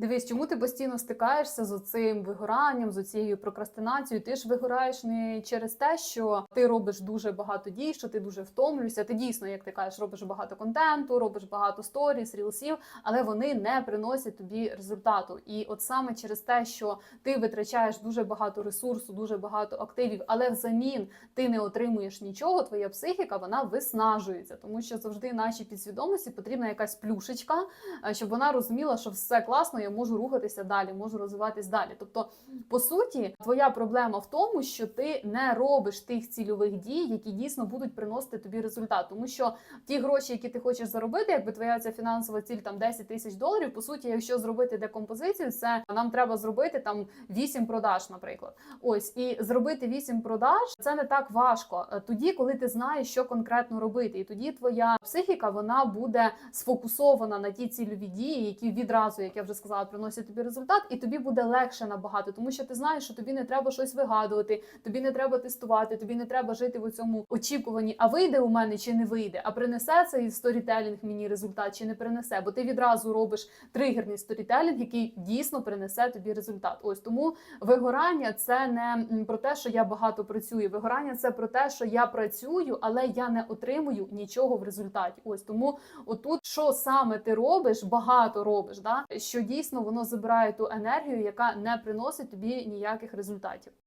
Дивись, чому ти постійно стикаєшся з оцим вигоранням, з цією прокрастинацією? Ти ж вигораєш не через те, що ти робиш дуже багато дій, що ти дуже втомлюєшся. Ти дійсно, як ти кажеш, робиш багато контенту, робиш багато сторіс, рілсів, але вони не приносять тобі результату. І от саме через те, що ти витрачаєш дуже багато ресурсу, дуже багато активів, але взамін ти не отримуєш нічого, твоя психіка вона виснажується, тому що завжди нашій підсвідомості потрібна якась плюшечка, е, щоб вона розуміла, що все класно, я можу рухатися далі, можу розвиватись далі. Тобто, по суті, твоя проблема в тому, що ти не робиш тих цільових дій, які дійсно будуть приносити тобі результат. Тому що ті гроші, які ти хочеш заробити, якби твоя ця фінансова ціль там 10 тисяч доларів. По суті, якщо зробити декомпозицію, це нам треба зробити там 8 продаж, наприклад. Ось і зробити 8 продаж це не так важко. Е, Тоді, коли ти знаєш, що конкретно робити, і тоді твоя психіка вона буде сфокусована на ті цільові дії, які відразу, як я вже сказала, приносять тобі результат, і тобі буде легше набагато, тому що ти знаєш, що тобі не треба щось вигадувати, тобі не треба тестувати, тобі не треба жити в цьому очікуванні, а вийде у мене чи не вийде, а принесе цей сторітелінг мені результат чи не принесе, бо ти відразу робиш тригерний сторітелінг, який дійсно принесе тобі результат. Ось тому вигорання це не про те, що я багато працюю. Вигорання це про те, що я працюю, але я не отримую нічого в результаті. Ось тому, отут, що саме ти робиш, багато робиш, да що дійсно воно забирає ту енергію, яка не приносить тобі ніяких результатів.